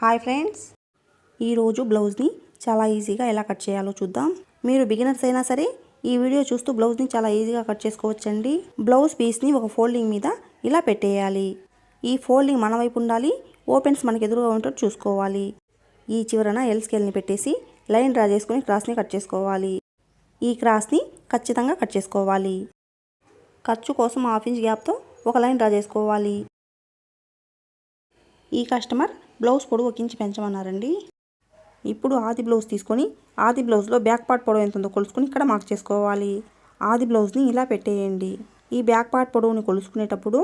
Hi friends. ఈరోజు బ్లౌజ్ని చాలా ఈజీగా ఎలా కట్ చేయాలో చూద్దాం. మీరు బిగినర్స్ అయినా సరే ఈ వీడియో చూస్తూ బ్లౌజ్ని చాలా ఈజీగా కట్ చేసుకోవచ్చండి. బ్లౌజ్ పీస్ని ఒక ఫోల్డింగ్ మీద ఇలా పెట్టేయాలి. ఈ ఫోల్డింగ్ మన వైపు ఉండాలి ఓపెన్స్ మనకి ఎదురుగా ఉంటట్టు చూసుకోవాలి. ఈ చివరన ఎల్ స్కేల్ని పెట్టేసి లైన్ డ్రా చేసుకొని క్రాస్ని కట్ చేసుకోవాలి. ఈ క్రాస్ని ఖచ్చితంగా కట్ చేసుకోవాలి. ఖర్చు కోసం హాఫ్ ఇంచ్ గ్యాప్తో ఒక లైన్ డ్రా చేసుకోవాలి. ఈ కస్టమర్ బ్లౌజ్ పొడవు ఒక ఇంచు పెంచమన్నారండి. ఇప్పుడు ఆది బ్లౌజ్ తీసుకొని ఆది బ్లౌజ్లో బ్యాక్ పార్ట్ పొడవు ఎంత ఉందో కొలుసుకొని ఇక్కడ మార్క్ చేసుకోవాలి. ఆది బ్లౌజ్ని ఇలా పెట్టేయండి. ఈ బ్యాక్ పార్ట్ పొడవుని కొలుసుకునేటప్పుడు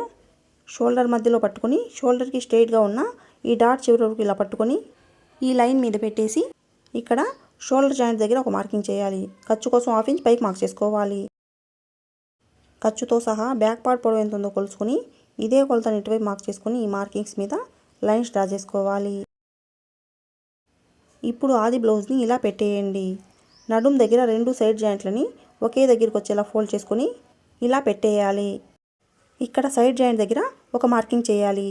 షోల్డర్ మధ్యలో పట్టుకొని షోల్డర్కి స్ట్రైట్గా ఉన్న ఈ డాట్ చివరి వరకు ఇలా పట్టుకొని ఈ లైన్ మీద పెట్టేసి ఇక్కడ షోల్డర్ జాయింట్ దగ్గర ఒక మార్కింగ్ చేయాలి. ఖర్చు కోసం హాఫ్ ఇంచ్ పైకి మార్క్ చేసుకోవాలి. ఖర్చుతో సహా బ్యాక్ పార్ట్ పొడవు ఎంత ఉందో కొలుసుకొని ఇదే కొలతని ఇటువైపు మార్క్ చేసుకొని ఈ మార్కింగ్స్ మీద లైన్స్ డ్రా చేసుకోవాలి. ఇప్పుడు ఆది బ్లౌజ్ని ఇలా పెట్టేయండి. నడుం దగ్గర రెండు సైడ్ జాయింట్లని ఒకే దగ్గరికి వచ్చేలా ఫోల్డ్ చేసుకొని ఇలా పెట్టేయాలి. ఇక్కడ సైడ్ జాయింట్ దగ్గర ఒక మార్కింగ్ చేయాలి.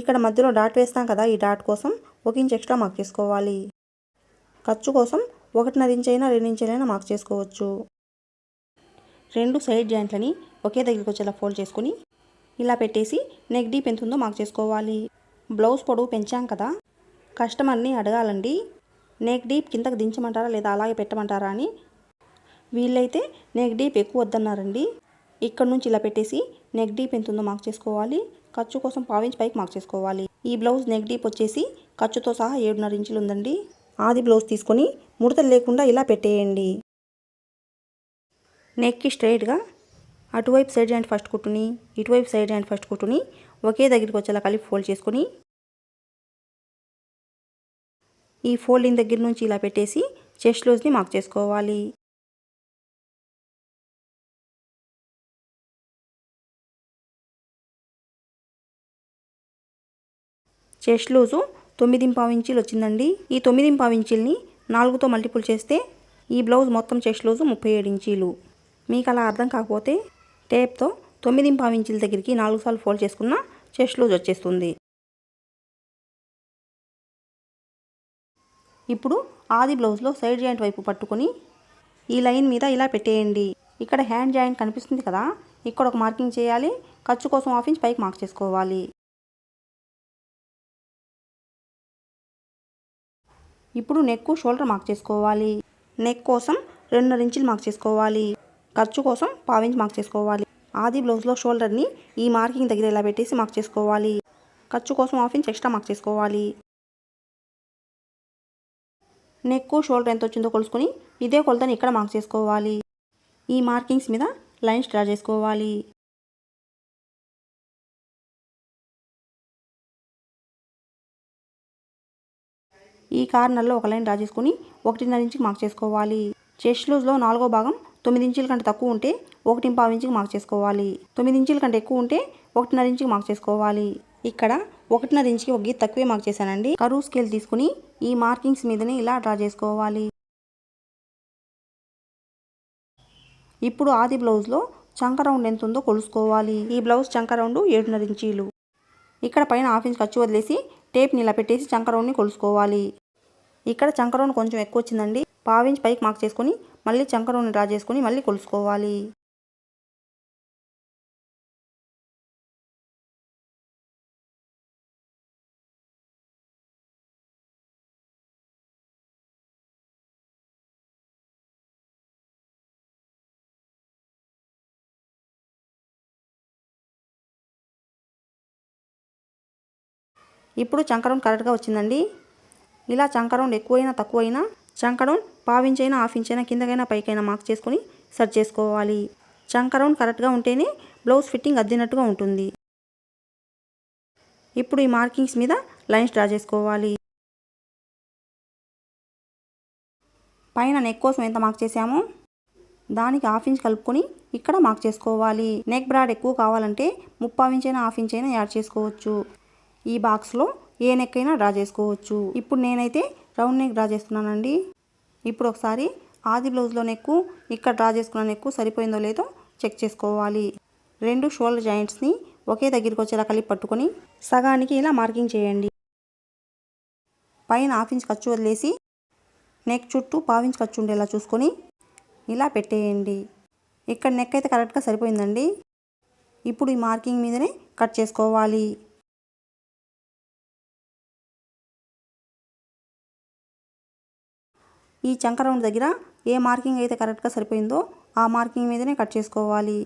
ఇక్కడ మధ్యలో డాట్ వేస్తాం కదా ఈ డాట్ కోసం ఒక ఇంచ్ ఎక్స్ట్రా మార్క్ చేసుకోవాలి. ఖర్చు కోసం ఒకటిన్నర ఇంచ్ అయినా మార్క్ చేసుకోవచ్చు. రెండు సైడ్ జాయింట్లని ఒకే దగ్గరికి వచ్చేలా ఫోల్డ్ చేసుకొని ఇలా పెట్టేసి నెక్ డీప్ ఎంత ఉందో మార్క్ చేసుకోవాలి. బ్లౌజ్ పొడవు పెంచాం కదా. కస్టమర్ని అడగాలండి నెక్ డీప్ కిందకి దించమంటారా లేదా అలాగే పెట్టమంటారా అని. వీళ్ళైతే నెక్ డీప్ ఎక్కువ వద్దన్నారండి. ఇక్కడ నుంచి ఇలా పెట్టేసి నెక్ డీప్ ఎంత ఉందో మార్క్ చేసుకోవాలి. ఖర్చు కోసం పావించి పైకి మార్క్ చేసుకోవాలి. ఈ బ్లౌజ్ నెక్ డీప్ వచ్చేసి ఖర్చుతో సహా ఏడున్నర ఇంచులు ఉందండి. ఆది బ్లౌజ్ తీసుకొని ముడతలు లేకుండా ఇలా పెట్టేయండి. నెక్కి స్ట్రైట్గా అటువైపు సైడ్ జాయింట్ ఫస్ట్ కుట్టుని ఇటువైపు సైడ్ జాయింట్ ఫస్ట్ కుట్టుని ఒకే దగ్గరికి వచ్చేలా కలిపి ఫోల్డ్ చేసుకొని ఈ ఫోల్డింగ్ దగ్గర నుంచి ఇలా పెట్టేసి చెస్ట్ లూజ్ని మార్క్ చేసుకోవాలి. చెస్ట్ లూజు తొమ్మిది ఇంచులు వచ్చిందండి. ఈ తొమ్మిది ఇంచీల్ని నాలుగుతో మల్టిపుల్ చేస్తే ఈ బ్లౌజ్ మొత్తం చెస్ట్ లూజు ముప్పై ఏడు ఇంచీలు. మీకు అలా అర్థం కాకపోతే టేప్తో తొమ్మిది ఇంచుల దగ్గరికి నాలుగు సార్లు ఫోల్డ్ చేసుకున్న చెస్ట్ లూజ్ వచ్చేస్తుంది. ఇప్పుడు ఆది బ్లౌజ్లో సైడ్ జాయింట్ వైపు పట్టుకొని ఈ లైన్ మీద ఇలా పెట్టేయండి. ఇక్కడ హ్యాండ్ జాయింట్ కనిపిస్తుంది కదా ఇక్కడ ఒక మార్కింగ్ చేయాలి ఖర్చు కోసం హాఫ్ ఇంచ్ పైకి మార్క్ చేసుకోవాలి. ఇప్పుడు నెక్ షోల్డర్ మార్క్ చేసుకోవాలి. నెక్ కోసం రెండున్నర ఇంచులు మార్క్ చేసుకోవాలి. ఖర్చు కోసం పావించి మార్క్ చేసుకోవాలి. ఆది బ్లౌజ్లో షోల్డర్ని ఈ మార్కింగ్ దగ్గర ఇలా పెట్టేసి మార్క్ చేసుకోవాలి. ఖర్చు కోసం హాఫ్ ఇంచ్ ఎక్స్ట్రా మార్క్ చేసుకోవాలి. నెక్ షోల్డర్ ఎంత వచ్చిందో కొలుసుకొని ఇదే కొలతని ఇక్కడ మార్క్ చేసుకోవాలి. ఈ మార్కింగ్స్ మీద లైన్స్ డ్రా చేసుకోవాలి. ఈ కార్నర్లో ఒక లైన్ డ్రా చేసుకొని ఒకటిన్నర ఇంచుకి మార్క్ చేసుకోవాలి. చెస్ట్ లూజ్లో నాలుగో భాగం తొమ్మిది ఇంచుల కంటే తక్కువ ఉంటే ఒకటి పావు ఇంచుకి మార్క్ చేసుకోవాలి. తొమ్మిది ఇంచుల కంటే ఎక్కువ ఉంటే ఒకటిన్నర ఇంచుకి మార్క్ చేసుకోవాలి. ఇక్కడ ఒకటిన్నర ఇంచుకి ఒక గీత తక్కువే మార్క్ చేశానండి. కరువు స్కేల్ తీసుకుని ఈ మార్కింగ్స్ మీదనే ఇలా డ్రా చేసుకోవాలి. ఇప్పుడు ఆది బ్లౌజ్లో చంక రౌండ్ ఎంత ఉందో కొలుసుకోవాలి. ఈ బ్లౌజ్ చంక రౌండ్ ఏడున్నర ఇంచీలు. ఇక్కడ పైన హాఫ్ ఇంచ్ ఖర్చు వదిలేసి టేప్ని ఇలా పెట్టేసి చంక రౌండ్ని కొలుసుకోవాలి. ఇక్కడ చంక రౌండ్ కొంచెం ఎక్కువ వచ్చిందండి. పావించ్ పైకి మార్క్ చేసుకొని మళ్ళీ చంకనూనె డ్రా చేసుకొని మళ్ళీ కొలుసుకోవాలి. ఇప్పుడు చంకరం కరెక్ట్గా వచ్చిందండి. ఇలా చంకరం ఎక్కువైనా తక్కువైనా చంకరౌండ్ పావించైనా హాఫ్ ఇంచైనా కిందకైనా పైకైనా మార్క్ చేసుకొని సెట్ చేసుకోవాలి. చంకరౌండ్ కరెక్ట్గా ఉంటేనే బ్లౌజ్ ఫిట్టింగ్ అద్దినట్టుగా ఉంటుంది. ఇప్పుడు ఈ మార్కింగ్స్ మీద లైన్స్ డ్రా చేసుకోవాలి. పైన నెక్ కోసం ఎంత మార్క్ చేసామో దానికి హాఫ్ ఇంచ్ కలుపుకొని ఇక్కడ మార్క్ చేసుకోవాలి. నెక్ బ్రాడ్ ఎక్కువ కావాలంటే ముప్పావు ఇంచ్ అయినా హాఫ్ ఇంచ్ అయినా యాడ్ చేసుకోవచ్చు. ఈ బాక్స్లో ఏ నెక్ అయినా డ్రా చేసుకోవచ్చు. ఇప్పుడు నేనైతే రౌండ్ నెక్ డ్రా చేస్తున్నానండి. ఇప్పుడు ఒకసారి ఆది బ్లౌజ్లో నెక్కు ఇక్కడ డ్రా చేసుకున్న నెక్కు సరిపోయిందో లేదో చెక్ చేసుకోవాలి. రెండు షోల్డర్ జాయింట్స్ని ఒకే దగ్గరికి వచ్చేలా కలిపి పట్టుకొని సగానికి ఇలా మార్కింగ్ చేయండి. పైన హాఫ్ ఇంచ్ ఖర్చు వదిలేసి నెక్ చుట్టూ పావించ్ ఖర్చు ఉండేలా చూసుకొని ఇలా పెట్టేయండి. ఇక్కడ నెక్ అయితే కరెక్ట్గా సరిపోయిందండి. ఇప్పుడు ఈ మార్కింగ్ మీదనే కట్ చేసుకోవాలి. ఈ చంక రౌండ్ దగ్గర ఏ మార్కింగ్ అయితే కరెక్ట్గా సరిపోయిందో ఆ మార్కింగ్ మీదనే కట్ చేసుకోవాలి.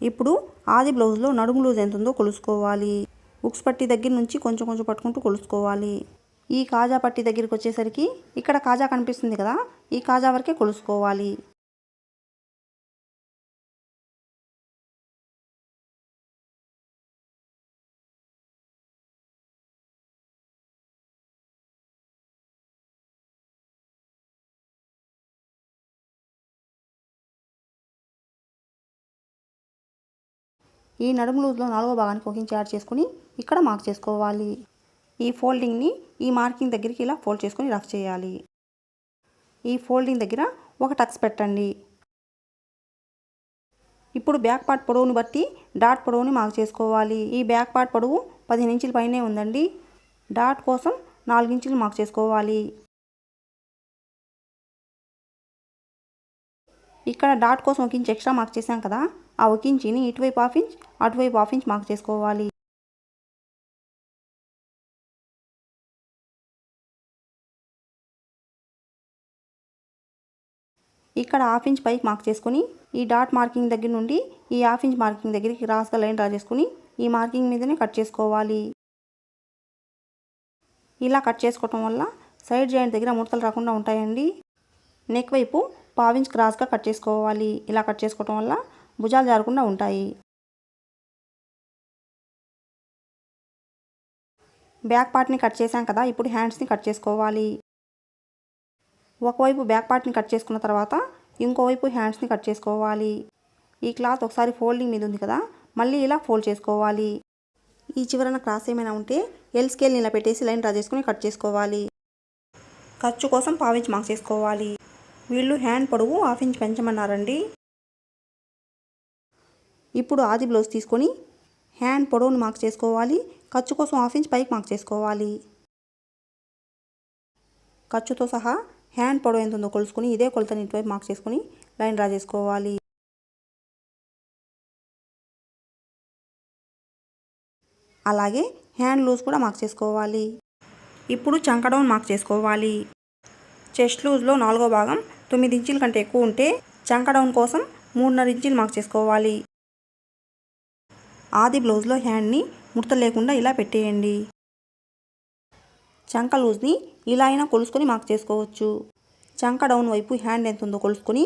ఇప్పుడు ఆది బ్లౌజ్లో నడుము లూజ్ ఎంత ఉందో కొలుసుకోవాలి. ఉక్స్ పట్టి దగ్గర నుంచి కొంచెం కొంచెం పట్టుకుంటూ కొలుసుకోవాలి. ఈ కాజా పట్టి దగ్గరికి వచ్చేసరికి ఇక్కడ కాజా కనిపిస్తుంది కదా ఈ కాజా వరకే కొలుసుకోవాలి. ఈ నడుము లూజ్లో నాలుగో భాగానికి ఒక ఇంచ్ యాడ్ చేసుకుని ఇక్కడ మార్క్ చేసుకోవాలి. ఈ ఫోల్డింగ్ని ఈ మార్కింగ్ దగ్గరికి ఇలా ఫోల్డ్ చేసుకొని రఫ్ చేయాలి. ఈ ఫోల్డింగ్ దగ్గర ఒక టక్స్ పెట్టండి. ఇప్పుడు బ్యాక్ పార్ట్ పొడవుని బట్టి డాట్ పొడవుని మార్క్ చేసుకోవాలి. ఈ బ్యాక్ పార్ట్ పొడవు పదిహేను ఇంచుల పైనే ఉందండి. డాట్ కోసం నాలుగించులు మార్క్ చేసుకోవాలి. ఇక్కడ డాట్ కోసం ఒక ఇంచ్ ఎక్స్ట్రా మార్క్ చేసాం కదా. ఆ ఒక ఇంచిని ఇటువైపు హాఫ్ ఇంచ్ అటువైపు హాఫ్ ఇంచ్ మార్క్ చేసుకోవాలి. ఇక్కడ హాఫ్ ఇంచ్ పైకి మార్క్ చేసుకొని ఈ డాట్ మార్కింగ్ దగ్గర నుండి ఈ హాఫ్ ఇంచ్ మార్కింగ్ దగ్గరికి క్రాస్గా లైన్ డ్రా చేసుకుని ఈ మార్కింగ్ మీదనే కట్ చేసుకోవాలి. ఇలా కట్ చేసుకోవటం వల్ల సైడ్ జాయింట్ దగ్గర ముడతలు రాకుండా ఉంటాయండి. నెక్ వైపు పావించ్ క్రాస్గా కట్ చేసుకోవాలి. ఇలా కట్ చేసుకోవటం వల్ల భుజాలు జారకుండా ఉంటాయి. బ్యాక్ పార్ట్ని కట్ చేసాం కదా ఇప్పుడు హ్యాండ్స్ని కట్ చేసుకోవాలి. ఒకవైపు బ్యాక్ పార్ట్ని కట్ చేసుకున్న తర్వాత ఇంకోవైపు హ్యాండ్స్ని కట్ చేసుకోవాలి. ఈ క్లాత్ ఒకసారి ఫోల్డింగ్ మీద ఉంది కదా మళ్ళీ ఇలా ఫోల్డ్ చేసుకోవాలి. ఈ చివరన క్రాస్ ఏమైనా ఉంటే ఎల్ స్కేల్ని ఇలా పెట్టేసి లైన్ డ్రా చేసుకుని కట్ చేసుకోవాలి. ఖర్చు కోసం పావించి మార్క్ చేసుకోవాలి. వీళ్ళు హ్యాండ్ పొడవు హాఫ్ ఇంచ్ పెంచమన్నారండి. ఇప్పుడు ఆది బ్లౌజ్ తీసుకొని హ్యాండ్ పొడవును మార్క్ చేసుకోవాలి. ఖర్చు కోసం హాఫ్ ఇంచ్ పైకి మార్క్ చేసుకోవాలి. ఖర్చుతో సహా హ్యాండ్ పొడవు ఎంత ఉందో కొలుసుకుని ఇదే కొలతని ఇటువైపు మార్క్ చేసుకొని లైన్ డ్రా చేసుకోవాలి. అలాగే హ్యాండ్ లూజ్ కూడా మార్క్ చేసుకోవాలి. ఇప్పుడు చంక డౌన్ మార్క్ చేసుకోవాలి. చెస్ట్ లూజ్లో నాలుగో భాగం తొమ్మిది ఇంచుల కంటే ఎక్కువ ఉంటే చంక డౌన్ కోసం మూడున్నర ఇంచులు మార్క్ చేసుకోవాలి. ఆది బ్లౌజ్లో హ్యాండ్ని ముడత లేకుండా ఇలా పెట్టేయండి. చంక లూజ్ని ఇలా అయినా కొలుసుకొని మార్క్ చేసుకోవచ్చు. చంక డౌన్ వైపు హ్యాండ్ ఎంత ఉందో కొలుసుకొని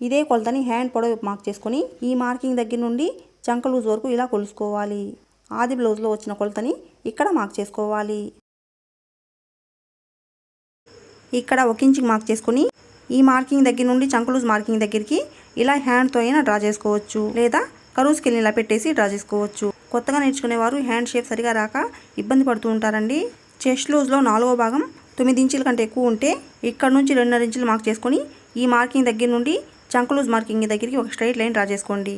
ఇదే కొలతని హ్యాండ్ పొడవు మార్క్ చేసుకొని ఈ మార్కింగ్ దగ్గర నుండి చంక లూజ్ వరకు ఇలా కొలుసుకోవాలి. ఆది బ్లౌజ్లో వచ్చిన కొలతని ఇక్కడ మార్క్ చేసుకోవాలి. ఇక్కడ ఒక ఇంచుకి మార్క్ చేసుకొని ఈ మార్కింగ్ దగ్గర నుండి చంకలూజ్ మార్కింగ్ దగ్గరికి ఇలా హ్యాండ్తో అయినా డ్రా చేసుకోవచ్చు. లేదా కరూస్ స్కిల్ని ఇలా పెట్టేసి డ్రా చేసుకోవచ్చు. కొత్తగా నేర్చుకునేవారు హ్యాండ్ షేప్ సరిగా రాక ఇబ్బంది పడుతూ ఉంటారండి. చెస్ట్ లూజ్లో నాలుగో భాగం తొమ్మిది ఇంచుల కంటే ఎక్కువ ఉంటే ఇక్కడ నుంచి రెండున్నర ఇంచులు మార్క్ చేసుకొని ఈ మార్కింగ్ దగ్గర నుండి చంకలూజ్ మార్కింగ్ దగ్గరికి ఒక స్ట్రైట్ లైన్ డ్రా చేసుకోండి.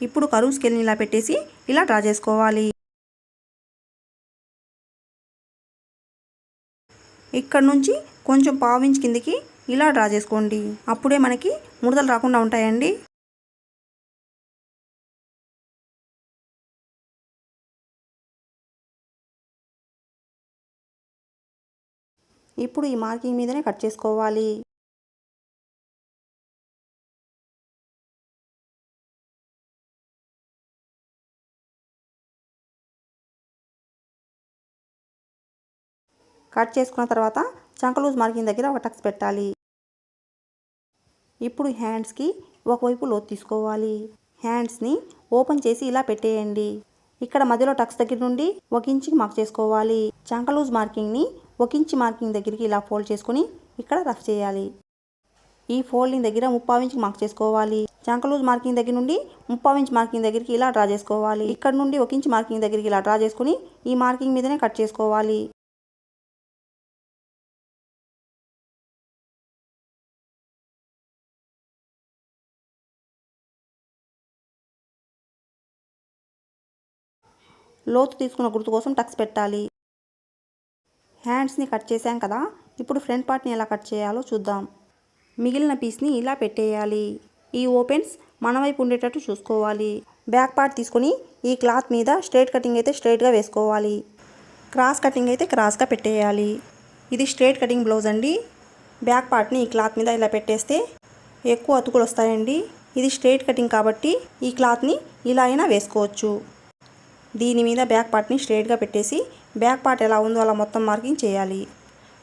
ఇప్పుడు కరువు స్కేల్ని ఇలా పెట్టేసి ఇలా డ్రా చేసుకోవాలి. ఇక్కడ నుంచి కొంచెం పావించి కిందికి ఇలా డ్రా చేసుకోండి. అప్పుడే మనకి ముడతలు రాకుండా ఉంటాయండి. ఇప్పుడు ఈ మార్కింగ్ మీదనే కట్ చేసుకోవాలి. కట్ చేసుకున్న తర్వాత చంకలూజ్ మార్కింగ్ దగ్గర ఒక టక్స్ పెట్టాలి. ఇప్పుడు హ్యాండ్స్కి ఒకవైపు లోతు తీసుకోవాలి. హ్యాండ్స్ని ఓపెన్ చేసి ఇలా పెట్టేయండి. ఇక్కడ మధ్యలో టక్స్ దగ్గర నుండి ఒక ఇంచుకి మార్క్ చేసుకోవాలి. చంకలూజ్ మార్కింగ్ని ఒక ఇంచ్ మార్కింగ్ దగ్గరికి ఇలా ఫోల్డ్ చేసుకుని ఇక్కడ రఫ్ చేయాలి. ఈ ఫోల్డింగ్ దగ్గర ముప్పావు ఇంచుకి మార్క్ చేసుకోవాలి. చంకలూజ్ మార్కింగ్ దగ్గర నుండి ముప్పావు ఇంచ్ మార్కింగ్ దగ్గరికి ఇలా డ్రా చేసుకోవాలి. ఇక్కడ నుండి ఒక ఇంచ్ మార్కింగ్ దగ్గరికి ఇలా డ్రా చేసుకుని ఈ మార్కింగ్ మీదనే కట్ చేసుకోవాలి. లోతు తీసుకున్న గుర్తు కోసం టక్స్ పెట్టాలి. హ్యాండ్స్ని కట్ చేసాం కదా ఇప్పుడు ఫ్రంట్ పార్ట్ని ఎలా కట్ చేయాలో చూద్దాం. మిగిలిన పీస్ని ఇలా పెట్టేయాలి. ఈ ఓపెన్స్ మన వైపు ఉండేటట్టు చూసుకోవాలి. బ్యాక్ పార్ట్ తీసుకొని ఈ క్లాత్ మీద స్ట్రైట్ కటింగ్ అయితే స్ట్రైట్గా వేసుకోవాలి. క్రాస్ కటింగ్ అయితే క్రాస్గా పెట్టేయాలి. ఇది స్ట్రైట్ కటింగ్ బ్లౌజ్ అండి. బ్యాక్ పార్ట్ని ఈ క్లాత్ మీద ఇలా పెట్టేస్తే ఎక్కువ అతుకులు వస్తాయండి. ఇది స్ట్రైట్ కటింగ్ కాబట్టి ఈ క్లాత్ని ఇలా అయినా వేసుకోవచ్చు. దీని మీద బ్యాక్ పార్ట్ని స్ట్రేట్గా పెట్టేసి బ్యాక్ పార్ట్ ఎలా ఉందో అలా మొత్తం మార్కింగ్ చేయాలి.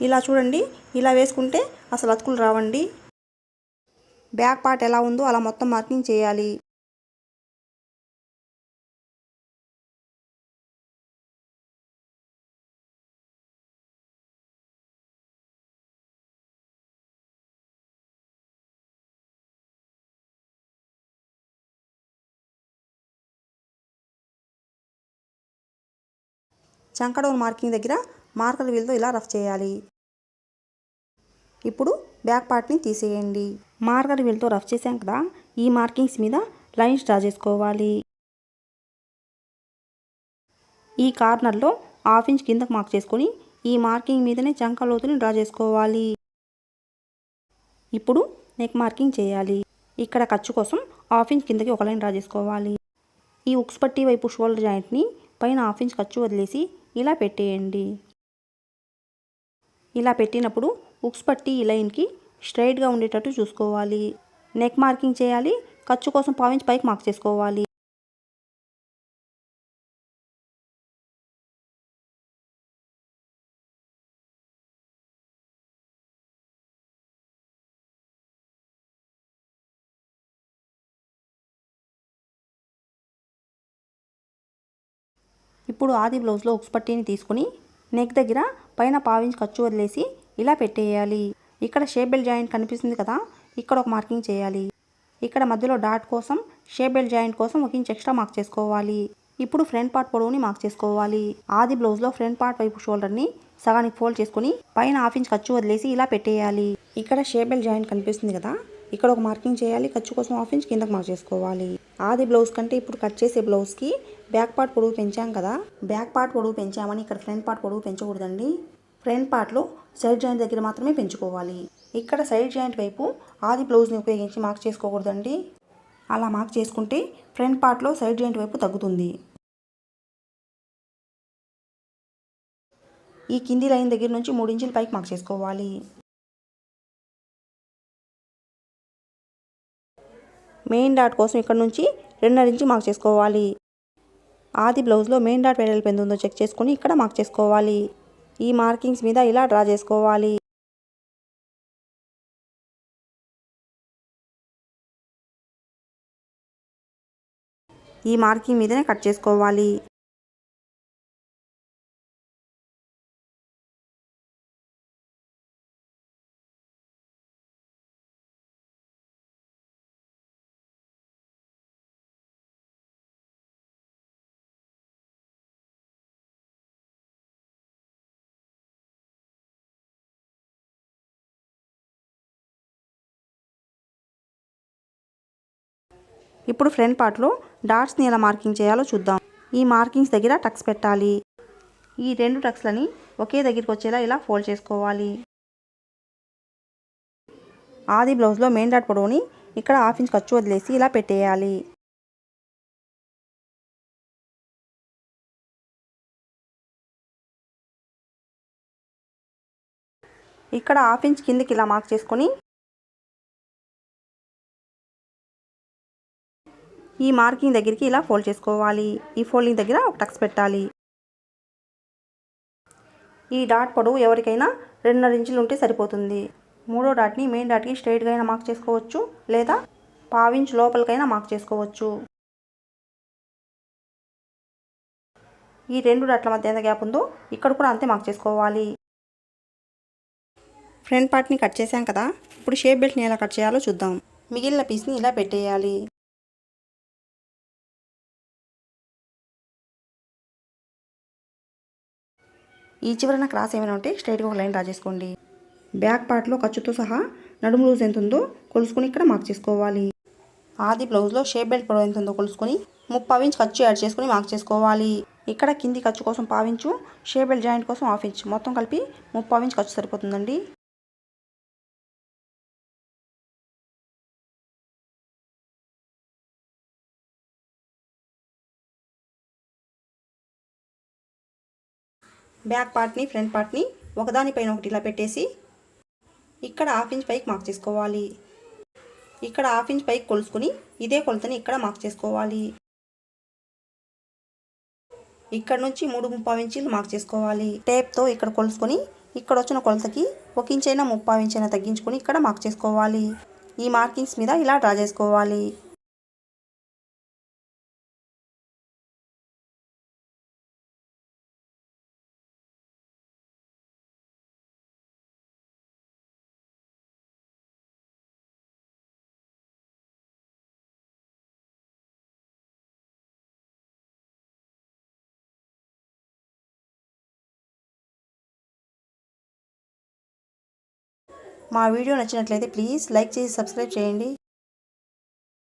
ఇలా చూడండి ఇలా వేసుకుంటే అసలు అతుకులు రావండి. బ్యాక్ పార్ట్ ఎలా ఉందో అలా మొత్తం మార్కింగ్ చేయాలి. చంకడౌన్ మార్కింగ్ దగ్గర మార్కర్ వీల్తో ఇలా రఫ్ చేయాలి. ఇప్పుడు బ్యాక్ పార్ట్ని తీసేయండి. మార్కర్ వీల్తో రఫ్ చేసాం కదా ఈ మార్కింగ్స్ మీద లైన్స్ డ్రా చేసుకోవాలి. ఈ కార్నర్లో హాఫ్ ఇంచ్ కిందకు మార్క్ చేసుకొని ఈ మార్కింగ్ మీదనే చంక లోతుని డ్రా చేసుకోవాలి. ఇప్పుడు నెక్ మార్కింగ్ చేయాలి. ఇక్కడ ఖర్చు కోసం హాఫ్ ఇంచ్ కిందకి ఒక లైన్ డ్రా చేసుకోవాలి. ఈ ఉక్స్ పట్టి వైపు షోల్డర్ జాయింట్ని పైన హాఫ్ ఇంచ్ ఖర్చు వదిలేసి ఇలా పెట్టేయండి. ఇలా పెట్టినప్పుడు ఉక్స్ పట్టి ఈ లైన్కి స్ట్రైట్గా ఉండేటట్టు చూసుకోవాలి. నెక్ మార్కింగ్ చేయాలి. ఖర్చు కోసం పావించి పైకి మార్క్ చేసుకోవాలి. ఇప్పుడు ఆది బ్లౌజ్లో ఉక్స్ పట్టీని తీసుకుని నెక్ దగ్గర పైన పావించి ఖర్చు వదిలేసి ఇలా పెట్టేయాలి. ఇక్కడ షేప్ బెల్ట్ జాయింట్ కనిపిస్తుంది కదా ఇక్కడ ఒక మార్కింగ్ చేయాలి. ఇక్కడ మధ్యలో డాట్ కోసం షేప్ బెల్ట్ జాయింట్ కోసం ఒక ఇంచ్ ఎక్స్ట్రా మార్క్ చేసుకోవాలి. ఇప్పుడు ఫ్రంట్ పార్ట్ పొడవుని మార్క్ చేసుకోవాలి. ఆది బ్లౌజ్లో ఫ్రంట్ పార్ట్ వైపు షోల్డర్ని సగానికి ఫోల్డ్ చేసుకుని పైన హాఫ్ ఇంచ్ ఖర్చు వదిలేసి ఇలా పెట్టేయాలి. ఇక్కడ షేప్ బెల్ట్ జాయింట్ కనిపిస్తుంది కదా ఇక్కడ ఒక మార్కింగ్ చేయాలి. ఖర్చు కోసం హాఫ్ ఇంచ్ కిందకు మార్క్ చేసుకోవాలి. ఆది బ్లౌజ్ కంటే ఇప్పుడు కట్ చేసే బ్లౌజ్కి బ్యాక్ పార్ట్ పొడవు పెంచాం కదా. బ్యాక్ పార్ట్ పొడవు పెంచామని ఇక్కడ ఫ్రంట్ పార్ట్ పొడవు పెంచకూడదండి. ఫ్రంట్ పార్ట్లో సైడ్ జాయింట్ దగ్గర మాత్రమే పెంచుకోవాలి. ఇక్కడ సైడ్ జాయింట్ వైపు ఆది బ్లౌజ్ని ఉపయోగించి మార్క్ చేసుకోకూడదండి. అలా మార్క్ చేసుకుంటే ఫ్రంట్ పార్ట్లో సైడ్ జాయింట్ వైపు తగ్గుతుంది. ఈ కింది లైన్ దగ్గర నుంచి మూడు ఇంచుల పైకి మార్క్ చేసుకోవాలి. మెయిన్ డాట్ కోసం ఇక్కడ నుంచి రెండున్నర ఇంచు మార్క్ చేసుకోవాలి. ఆది బ్లౌజ్లో మెయిన్ డాట్ వెడల్పు ఎంత ఉందో చెక్ చేసుకొని ఇక్కడ మార్క్ చేసుకోవాలి. ఈ మార్కింగ్స్ మీద ఇలా డ్రా చేసుకోవాలి. ఈ మార్కింగ్ మీదనే కట్ చేసుకోవాలి. ఇప్పుడు ఫ్రంట్ పార్ట్లో డాట్స్ని ఎలా మార్కింగ్ చేయాలో చూద్దాం. ఈ మార్కింగ్స్ దగ్గర టక్స్ పెట్టాలి. ఈ రెండు టక్స్లని ఒకే దగ్గరికి వచ్చేలా ఇలా ఫోల్డ్ చేసుకోవాలి. ఆది బ్లౌజ్లో మెయిన్ డాట్ పొడవుని ఇక్కడ హాఫ్ ఇంచ్ ఖర్చు వదిలేసి ఇలా పెట్టేయాలి. ఇక్కడ హాఫ్ ఇంచ్ కిందకి ఇలా మార్క్ చేసుకొని ఈ మార్కింగ్ దగ్గరికి ఇలా ఫోల్డ్ చేసుకోవాలి. ఈ ఫోల్డింగ్ దగ్గర ఒక టక్స్ పెట్టాలి. ఈ డాట్ పొడవు ఎవరికైనా రెండున్నర ఇంచులు ఉంటే సరిపోతుంది. మూడో డాట్ని మెయిన్ డాట్కి స్ట్రైట్గా అయినా మార్క్ చేసుకోవచ్చు లేదా పావించ్ లోపలికైనా మార్క్ చేసుకోవచ్చు. ఈ రెండు డాట్ల మధ్య ఎంత గ్యాప్ ఉందో ఇక్కడ కూడా అంతే మార్క్ చేసుకోవాలి. ఫ్రంట్ పార్ట్ని కట్ చేసాం కదా. ఇప్పుడు షేప్ బెల్ట్ని ఎలా కట్ చేయాలో చూద్దాం. మిగిలిన పీస్ని ఇలా పెట్టేయాలి. ఈ చివరన క్రాస్ ఏమైనా ఉంటే స్ట్రైట్గా ఒక లైన్ డ్రా చేసుకోండి. బ్యాక్ పార్ట్లో ఖర్చుతో సహా నడుము లూజ్ ఎంత ఉందో కొలుసుకుని ఇక్కడ మార్క్ చేసుకోవాలి. ఆది బ్లౌజ్లో షేప్ బెల్ట్ పొడవు ఎంత ఉందో కొలుసుకొని ముప్పై ఇంచ్ ఖర్చు యాడ్ చేసుకొని మార్క్ చేసుకోవాలి. ఇక్కడ కింది ఖర్చు కోసం పావించు షేబెల్ జాయింట్ కోసం హాఫ్ ఇంచ్. మొత్తం కలిపి ముప్పై ఇంచ్ ఖర్చు సరిపోతుందండి. బ్యాక్ పార్ట్ని ఫ్రంట్ పార్ట్ని ఒకదానిపైన ఒకటి ఇలా పెట్టేసి ఇక్కడ హాఫ్ ఇంచ్ పైకి మార్క్ చేసుకోవాలి. ఇక్కడ హాఫ్ ఇంచ్ పైకి కొలుసుకుని ఇదే కొలతని ఇక్కడ మార్క్ చేసుకోవాలి. ఇక్కడ నుంచి మూడు ముప్పావు ఇంచీలు మార్క్ చేసుకోవాలి. టేప్తో ఇక్కడ కొలుసుకొని ఇక్కడ వచ్చిన కొలతకి ఒక ఇంచైనా ముప్పై ముప్పావు ఇంచ్ తగ్గించుకొని ఇక్కడ మార్క్ చేసుకోవాలి. ఈ మార్కింగ్స్ మీద ఇలా డ్రా చేసుకోవాలి. మా వీడియో నచ్చినట్లయితే ప్లీజ్ లైక్ చేసి సబ్స్క్రైబ్ చేయండి.